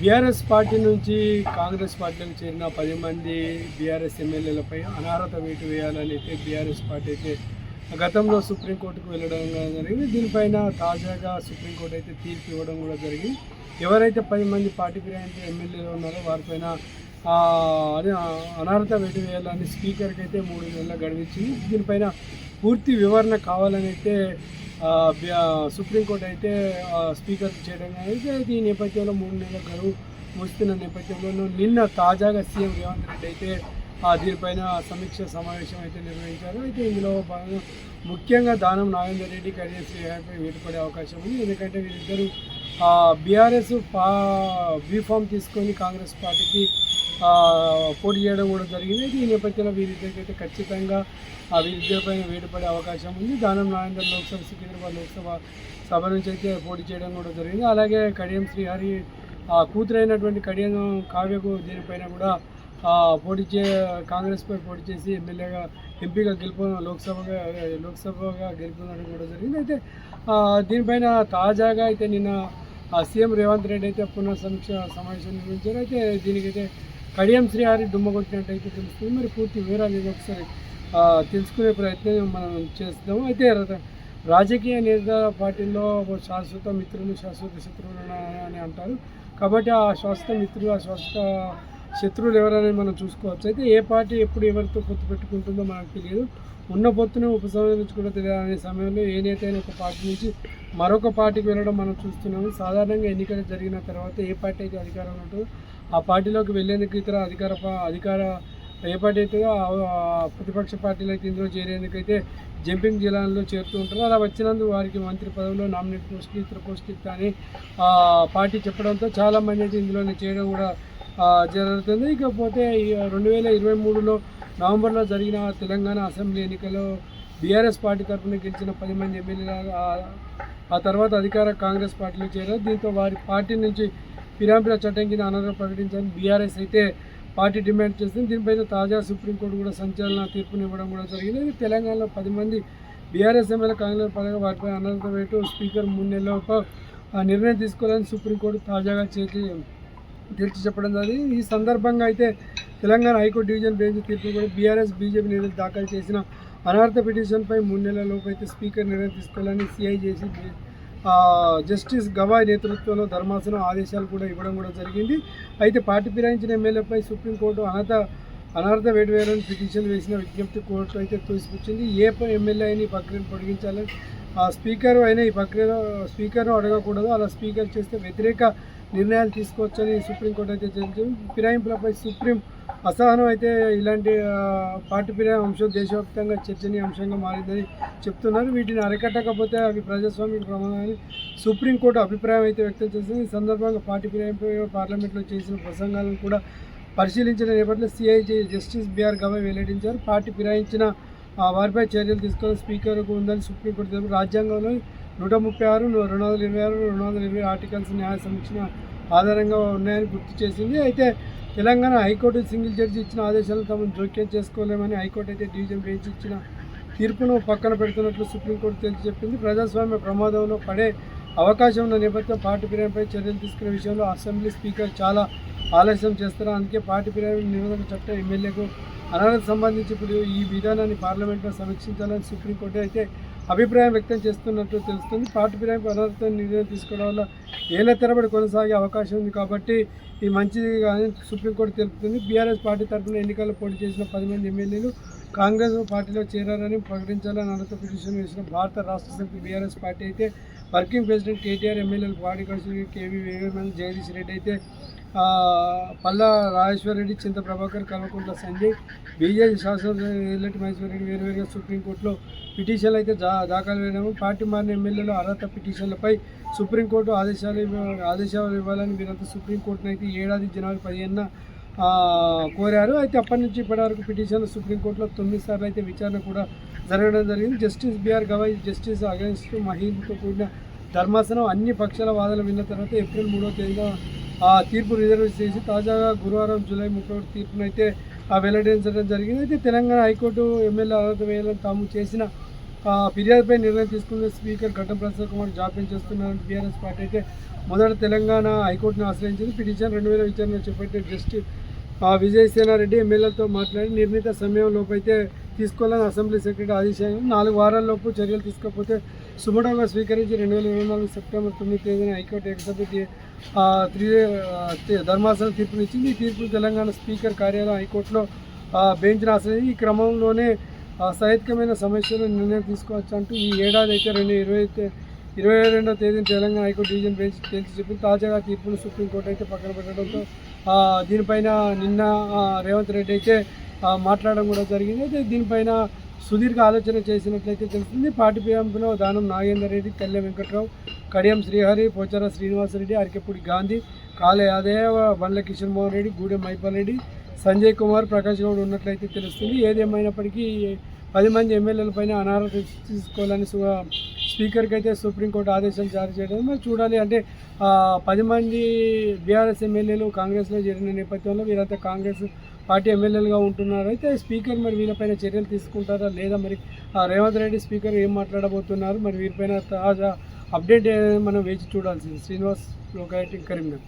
BRS party నుంచి కాంగ్రెస్ పార్టీకి చేరిన పది మంది బీఆర్ఎస్ ఎమ్మెల్యేలపై అనర్హత వేటు వేయాలని అయితే బీఆర్ఎస్ పార్టీ అయితే గతంలో సుప్రీంకోర్టుకు వెళ్ళడం జరిగింది. దీనిపైన తాజాగా సుప్రీంకోర్టు అయితే తీర్పు ఇవ్వడం కూడా జరిగింది. ఎవరైతే పది మంది పార్టీ ఫిరాయించిన ఎమ్మెల్యేలు ఉన్నారో వారిపైన ఆ, అనర్హత వేటు వేయాలని స్పీకర్కి అయితే మూడు నెలల గడిపించింది దీనిపైన పూర్తి వివరణ కావాలని అయితే సుప్రీంకోర్టు అయితే స్పీకర్ చేయడం అయితే ఈ నేపథ్యంలో మూడు నెలల గడువు ముస్తున్న నేపథ్యంలో నిన్న తాజాగా సీఎం రేవంత్ రెడ్డి అయితే దీనిపైన సమీక్ష సమావేశం అయితే నిర్వహించారు. అయితే ఇందులో భాగంగా ముఖ్యంగా దానం నాగేందర్ రెడ్డి కడియం శ్రీహారిపై వేటుపడే అవకాశం ఉంది. ఎందుకంటే వీరిద్దరూ బీఆర్ఎస్ పా బీఫామ్ తీసుకొని కాంగ్రెస్ పార్టీకి పోటీ చేయడం కూడా జరిగింది. ఈ నేపథ్యంలో వీరిద్దరికి ఖచ్చితంగా ఆ వీరిద్దరిపైన వేటుపడే అవకాశం ఉంది. దానం నాగేందర్ లోక్సభ సికింద్రాబాద్ లోక్సభ సభ నుంచి అయితే పోటీ చేయడం కూడా జరిగింది. అలాగే కడియం శ్రీహరి ఆ కూతురైనటువంటి కడియం కావ్యకు దీనిపైన కూడా పోటీ చే కాంగ్రెస్పై పోటీ చేసి ఎమ్మెల్యేగా ఎంపీగా గెలుపు లోక్సభగా లోక్సభగా గెలుపొందడం కూడా జరిగింది. అయితే దీనిపైన తాజాగా అయితే నిన్న సీఎం రేవంత్ రెడ్డి అయితే పునః సమీక్ష సమావేశం నిర్వహించారు. అయితే దీనికైతే కడియం శ్రీహారి డుమ్మ కొట్టినట్టయితే తెలుస్తుంది. మరి పూర్తి వివరాలు ఇది ఒకసారి తెలుసుకునే ప్రయత్నం మనం చేస్తాము. అయితే రాజకీయ నిర్ధార పార్టీల్లో శాశ్వత మిత్రులు శాశ్వత శత్రువులు అని అంటారు. కాబట్టి ఆ శాశ్వత మిత్రులు ఆ శాశ్వత శత్రువులు ఎవరనేది మనం చూసుకోవచ్చు. అయితే ఏ పార్టీ ఎప్పుడు ఎవరితో పొత్తు పెట్టుకుంటుందో మనకు తెలియదు. ఉన్న పొత్తును ఉపసంహరించుకున్న తెలియాలనే సమయంలో ఏ నేత అయినా ఒక పార్టీ నుంచి మరొక పార్టీకి వెళ్ళడం మనం చూస్తున్నాము. సాధారణంగా ఎన్నికలు జరిగిన తర్వాత ఏ పార్టీ అయితే అధికారం ఉంటుందో ఆ పార్టీలోకి వెళ్ళేందుకు ఇతర అధికార అధికార ఏ పార్టీ అయితే ప్రతిపక్ష పార్టీలకి ఇందులో చేరేందుకైతే జంపింగ్ జిల్లాల్లో చేరుతూ ఉంటారు. అలా వచ్చినందుకు వారికి మంత్రి పదవిలో నామినేట్ పోస్టులు ఇతర పోస్టులు కానీ పార్టీ చెప్పడంతో చాలామంది అయితే ఇందులోనే చేయడం కూడా జరుగుతుంది. ఇకపోతే రెండు వేల ఇరవై మూడులో నవంబర్లో జరిగిన తెలంగాణ అసెంబ్లీ ఎన్నికల్లో బీఆర్ఎస్ పార్టీ తరఫున గెలిచిన పది మంది ఎమ్మెల్యేలు ఆ- తర్వాత అధికార కాంగ్రెస్ పార్టీలో చేరారు. దీంతో వారి పార్టీ నుంచి ఫిరాంపిల చట్టం కింద అనర్హత ప్రకటించాలని బీఆర్ఎస్ అయితే పార్టీ డిమాండ్ చేస్తుంది దీనిపైన తాజా సుప్రీంకోర్టు కూడా సంచలన తీర్పునివ్వడం కూడా జరిగింది. ఇది తెలంగాణలో పది మంది బీఆర్ఎస్ ఎమ్మెల్యే కాంగ్రెస్ పరంగా వారిపై అనర్హత వేటు స్పీకర్ మూడు నెలలలోపు ఆ నిర్ణయం తీసుకోవాలని సుప్రీంకోర్టు తాజాగా చేసి తీర్చి చెప్పడం జరిగింది. ఈ సందర్భంగా అయితే తెలంగాణ హైకోర్టు డివిజన్ బెంచ్ తీర్పు కూడా బీఆర్ఎస్ బీజేపీ నేతలు దాఖలు చేసిన అనర్హత పిటిషన్పై మూడు నెలలలోపు అయితే స్పీకర్ నిర్ణయం తీసుకోవాలని సిఐ చేసి జస్టిస్ గవాయ్ నేతృత్వంలో ధర్మాసనం ఆదేశాలు కూడా ఇవ్వడం కూడా జరిగింది. అయితే పార్టీ ఫిరాయించిన ఎమ్మెల్యేపై సుప్రీంకోర్టు అనర్హత అనర్హత వేటు వేయాలని పిటిషన్ వేసిన విజ్ఞప్తి కోర్టు అయితే తోసిపుచ్చింది. ఏ ఎమ్మెల్యే అయినా ఈ ప్రక్రియను పొడిగించాలని ఆ స్పీకర్ అయినా ఈ ప్రక్రియలో స్పీకర్ను అడగకూడదు. అలా స్పీకర్ చేస్తే వ్యతిరేక నిర్ణయాలు తీసుకోవచ్చని సుప్రీంకోర్టు అయితే ఫిరాయింపులపై సుప్రీం అసహనం అయితే ఇలాంటి పార్టీ ఫిరాయింపు అంశం దేశవ్యాప్తంగా చర్చనీయాంశంగా మారిందని చెప్తున్నారు. వీటిని అరికట్టకపోతే అవి ప్రజాస్వామ్య ప్రమాదాన్ని సుప్రీంకోర్టు అభిప్రాయం అయితే వ్యక్తం చేసింది. ఈ సందర్భంగా పార్టీ ఫిరాయింపు పార్లమెంట్లో చేసిన ప్రసంగాలను కూడా పరిశీలించిన నేపథ్యంలో సిఐజీ జస్టిస్ బిఆర్ గవై వెల్లడించారు. పార్టీ ఫిరాయించిన వారిపై చర్యలు తీసుకొని స్పీకర్కు ఉందని సుప్రీంకోర్టు తెలుపు రాజ్యాంగంలో నూట ముప్పై ఆరు రెండు వందల ఇరవై ఆరు రెండు వందల ఇరవై ఆర్టికల్స్ న్యాయ సమీక్ష ఆధారంగా ఉన్నాయని గుర్తు చేసింది. అయితే తెలంగాణ హైకోర్టు సింగిల్ జడ్జి ఇచ్చిన ఆదేశాలను తమను జోక్యం చేసుకోలేమని హైకోర్టు అయితే డివిజన్ బెంచ్ ఇచ్చిన తీర్పును పక్కన పెడుతున్నట్లు సుప్రీంకోర్టు తేల్చి చెప్పింది. ప్రజాస్వామ్య ప్రమాదంలో పడే అవకాశం ఉన్న నేపథ్యం పార్టీ ప్రేమపై చర్యలు తీసుకునే విషయంలో అసెంబ్లీ స్పీకర్ చాలా ఆలస్యం చేస్తారు. అందుకే పార్టీ ఫిరాయింపు నిరోధక చట్టం ఎమ్మెల్యేకు అనర్హత సంబంధించి ఇప్పుడు ఈ విధానాన్ని పార్లమెంట్లో సమీక్షించాలని సుప్రీంకోర్టు అయితే అభిప్రాయం వ్యక్తం చేస్తున్నట్లు తెలుస్తుంది. పార్టీ ఫిరాయింపు అనర్హత నిర్ణయం తీసుకోవడం వల్ల ఏళ్ళ తరబడి కొనసాగే అవకాశం ఉంది కాబట్టి ఇది మంచిది కానీ సుప్రీంకోర్టు తెలుపుతుంది. బీఆర్ఎస్ పార్టీ తరఫున ఎన్నికల్లో పోటీ చేసిన పది మంది ఎమ్మెల్యేలు కాంగ్రెస్ పార్టీలో చేరారని ప్రకటించాలని అనంత పిటిషన్ వేసిన భారత రాష్ట్ర సమితి బీఆర్ఎస్ పార్టీ అయితే వర్కింగ్ ప్రెసిడెంట్ కేటీఆర్ ఎమ్మెల్యేలు పార్టీ కౌశల్ కేవీ వేగమని జగదీష్ రెడ్డి అయితే పల్లా రాజేశ్వరరెడ్డి చింత ప్రభాకర్ కల్వకుంట్ల సంజయ్ బీజేపీ శాసనసభ ఎల్లటి మహేశ్వరరెడ్డి వేరువేరుగా సుప్రీంకోర్టులో పిటిషన్లు అయితే దా దాఖలు వేయడము పార్టీ మారిన ఎమ్మెల్యేలు అర్హత పిటిషన్లపై సుప్రీంకోర్టు ఆదేశాలు ఆదేశాలు ఇవ్వాలని వీరంతా సుప్రీంకోర్టును అయితే ఏడాది జనవరి పదిహేనున కోరారు. అయితే అప్పటి నుంచి ఇప్పటివరకు పిటిషన్ సుప్రీంకోర్టులో తొమ్మిది సార్లు అయితే విచారణ కూడా జరగడం జరిగింది. Justice BR Gavai justice Augustine మహీంద్తో కూడిన ధర్మాసనం అన్ని పక్షాల వాదనలు విన్న తర్వాత ఏప్రిల్ మూడో తేదీన ఆ తీర్పు రిజర్వ్ చేసి తాజాగా గురువారం జూలై ముప్పై తీర్పును అయితే వెల్లడించడం జరిగింది. అయితే తెలంగాణ హైకోర్టు ఎమ్మెల్యే అర్హత వేయాలని తాము చేసిన ఫిర్యాదుపై నిర్ణయం తీసుకున్న స్పీకర్ ఘట్టం ప్రసాద్ కుమార్ జాప్యం చేస్తున్నారని బీఆర్ఎస్ పార్టీ అయితే మొదట తెలంగాణ హైకోర్టును ఆశ్రయించింది. పిటిషన్ రెండు వేల విచారణ చేపట్టే జస్టిస్ విజయసేనారెడ్డి ఎమ్మెల్యేలతో మాట్లాడి నిర్ణీత సమయంలోపు అయితే తీసుకోవాలని అసెంబ్లీ సెక్రటరీ ఆదేశాలు నాలుగు వారాల్లోపు చర్యలు తీసుకోకపోతే సుమటంగా స్వీకరించి రెండు వేల ఇరవై నాలుగు సెప్టెంబర్ తొమ్మిది తేదీన హైకోర్టు ఏకసభ్య త్రీ ధర్మాసనం తీర్పునిచ్చింది. ఈ తీర్పు తెలంగాణ స్పీకర్ కార్యాలయం హైకోర్టులో బెంచ్ను ఆశ్రయించి ఈ క్రమంలోనే ఆ, సహేతుకమైన సమస్యలు నిర్ణయం తీసుకోవచ్చు అంటూ ఈ ఏడాది అయితే రెండు ఇరవై ఇరవై రెండవ తేదీన తెలంగాణ హైకోర్టు డివిజన్ బెంచ్ తేల్చి చెప్పింది తాజాగా తీర్పును సుప్రీంకోర్టు అయితే పక్కన పెట్టడంతో దీనిపైన నిన్న రేవంత్ రెడ్డి అయితే మాట్లాడడం కూడా జరిగింది. అయితే దీనిపైన సుదీర్ఘ ఆలోచన చేసినట్లయితే తెలుస్తుంది. పార్టీ పిఎంలో దానం నాగేందర్ రెడ్డి తెల్ల వెంకట్రావు కడియం శ్రీహరి పోచార శ్రీనివాసరెడ్డి అరికెపూడి గాంధీ కాలే యాదయ్య బండ్ల కిషన్ మోహన్ రెడ్డి గూడెం మైపాల్ రెడ్డి సంజయ్ కుమార్ ప్రకాష్ గౌడ్ ఉన్నట్లయితే తెలుస్తుంది. ఏదేమైనప్పటికీ పది మంది ఎమ్మెల్యేల పైన తీసుకోవాలని సు- స్పీకర్కి అయితే సుప్రీంకోర్టు ఆదేశాలు జారీ చేయడం మరి చూడాలి అంటే పది మంది బీఆర్ఎస్ ఎమ్మెల్యేలు కాంగ్రెస్లో చేరిన నేపథ్యంలో వీరంతా కాంగ్రెస్ పార్టీ ఎమ్మెల్యేలుగా ఉంటున్నారు. అయితే స్పీకర్ మరి వీళ్ళపైన చర్యలు తీసుకుంటారా లేదా మరి రేవంత్ రెడ్డి స్పీకర్ ఏం మాట్లాడబోతున్నారు? మరి వీరిపైన తాజా అప్డేట్ మనం వేచి చూడాల్సింది. శ్రీనివాస్ లోకాయటి కరీంనగర్.